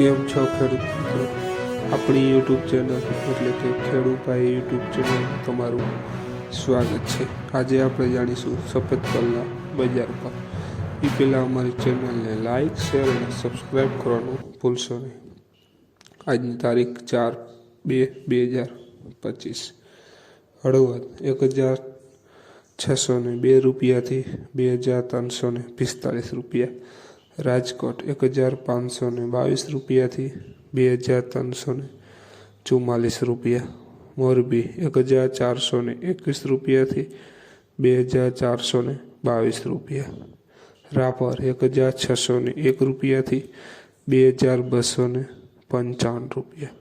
કેમ છો ખેડૂત મિત્રો? આપણી યુટ્યુબ ચેનલ એટલે કે ખેડૂભાઈ યુટ્યુબ ચેનલ તમારું સ્વાગત છે. આજે આપણે જાણીશું સફેદ તલના બજાર પર. એ પહેલાં અમારી ચેનલને લાઈક, શેર અને સબસ્ક્રાઈબ કરવાનું ભૂલશો નહીં. આજની તારીખ ચાર બે બે હજાર પચીસ. હળવદ એક હજાર છસો ને બે રૂપિયાથી બે હજાર ત્રણસો ને પિસ્તાલીસ રૂપિયા. રાજકોટ એક હજાર પાંચસો ને બાવીસ રૂપિયાથી બે હજાર ત્રણસો ને ચુમ્માલીસ રૂપિયા. મોરબી એક હજાર ચારસો ને એકવીસ રૂપિયાથી બે હજાર ચારસો ને બાવીસ રૂપિયા. રાપર એક હજાર છસો ને એક રૂપિયાથી બે હજાર બસો ને પંચાવન રૂપિયા.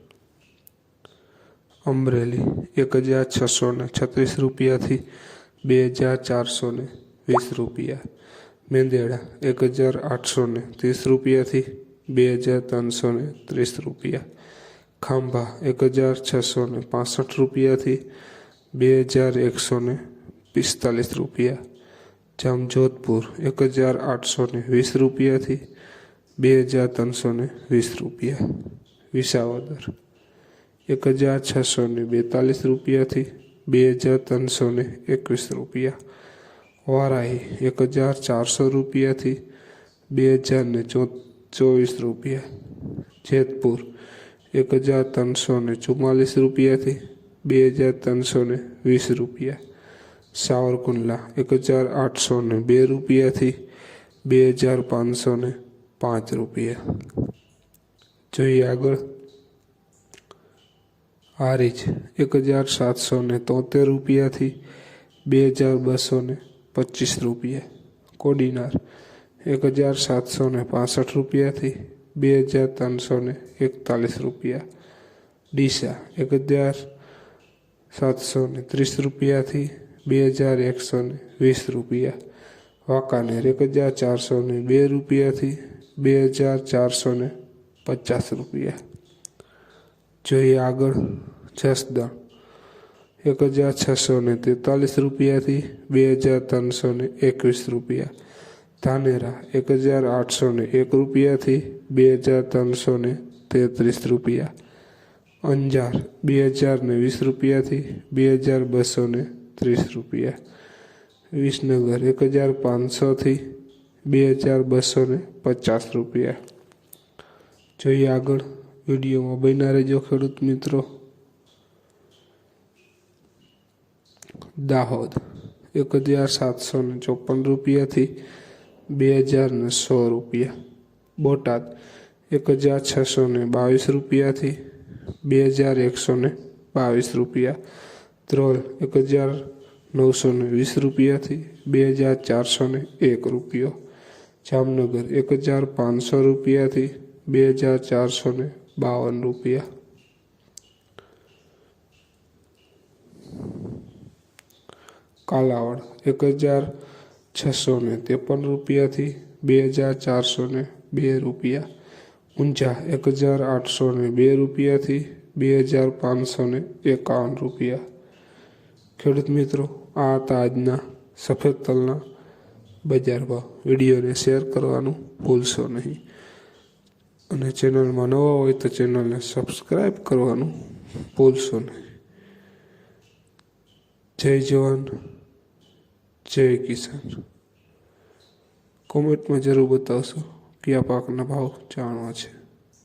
અમરેલી એક હજાર છસો ને છત્રીસ રૂપિયાથી બે હજાર ચારસો ને વીસ રૂપિયા. મેંદેડા એક હજાર આઠસો ને ત્રીસ રૂપિયાથી બે હજાર ત્રણસો ને ત્રીસ રૂપિયા. ખાંભા એક હજાર છસો ને પાસઠ રૂપિયાથી બે હજાર એકસો ને પિસ્તાલીસ રૂપિયા. જામજોધપુર એક હજાર આઠસો ને વીસ રૂપિયાથી બે હજાર ત્રણસો ને વીસ રૂપિયા. વિસાવદર એક હજાર છસો ને બેતાલીસ રૂપિયાથી બે હજાર ત્રણસો ને એકવીસ રૂપિયા. વારાહી એક હજાર ચારસો રૂપિયાથી બે હજાર ને ચોવીસ રૂપિયા. જેતપુર એક હજાર ત્રણસો ને ચુમ્માલીસ રૂપિયાથી બે હજાર ત્રણસો ને વીસ રૂપિયા. સાવરકુંડલા એક હજાર આઠસો ને બે રૂપિયાથી બે હજાર પાંચસો ને પાંચ રૂપિયા. જોઈએ આગળ. હારીજ એક હજાર સાતસો ને તોતેર રૂપિયાથી બે હજાર બસો ને પચીસ રૂપિયા. કોડીનાર એક હજાર સાતસો ને પાસઠ રૂપિયાથી બે હજાર ત્રણસો ને એકતાલીસ રૂપિયા. ડીસા? એક હજાર સાતસો ને ત્રીસ રૂપિયાથી બે હજાર એકસો ને વીસ રૂપિયા. વાંકાનેર? એક હજાર ચારસો ને બે રૂપિયાથી બે હજાર ચારસો ને પચાસ રૂપિયા. જોઈએ આગળ. જસદણ? એક હજાર છસો ને તેતાલીસ રૂપિયાથી બે હજાર ત્રણસો ને એકવીસ રૂપિયા. ધાનેરા, એક હજાર આઠસો ને એક રૂપિયાથી બે હજાર ત્રણસો ને તેત્રીસ રૂપિયા. અંજાર, બે હજાર ને વીસ રૂપિયાથી બે હજાર બસો ને ત્રીસ રૂપિયા. વિસનગર, એક હજાર પાંચસોથી બે હજાર બસો ને પચાસ રૂપિયા. જોઈએ આગળ વિડીયોમાં બન્યા રહેજો ખેડૂત મિત્રો. દાહોદ. એક હજાર સાતસો ને ચોપન રૂપિયાથી બે હજાર ને સો રૂપિયા. બોટાદ. એક હજાર છસો ને બાવીસ રૂપિયાથી બે હજાર એકસો ને બાવીસ રૂપિયા. ત્રોલ એક હજાર નવસો ને વીસ રૂપિયાથી બે હજાર ચારસો ને એક રૂપિયો. જામનગર. એક હજાર પાંચસો રૂપિયાથી બે હજાર ચારસો ને બાવન રૂપિયા. કાલાવડ એક હજાર છસો ને ત્રેપન રૂપિયાથી બે હજાર ચારસો ને બે રૂપિયા. ઊંઝા એક હજાર આઠસો ને બે રૂપિયાથી બે હજાર પાંચસો ને એકાવન રૂપિયા. ખેડૂત મિત્રો, આ હતા આજના સફેદ તલના બજાર ભાવ. વિડીયોને શેર કરવાનું ભૂલશો નહીં. અને ચેનલમાં નવા હોય તો ચેનલને સબસ્ક્રાઈબ કરવાનું ભૂલશો નહીં. જય જવાન. જય કિસાન. કોમેન્ટમાં જરૂર બતાવશો કયા પાકના ભાવ જાણવા છે.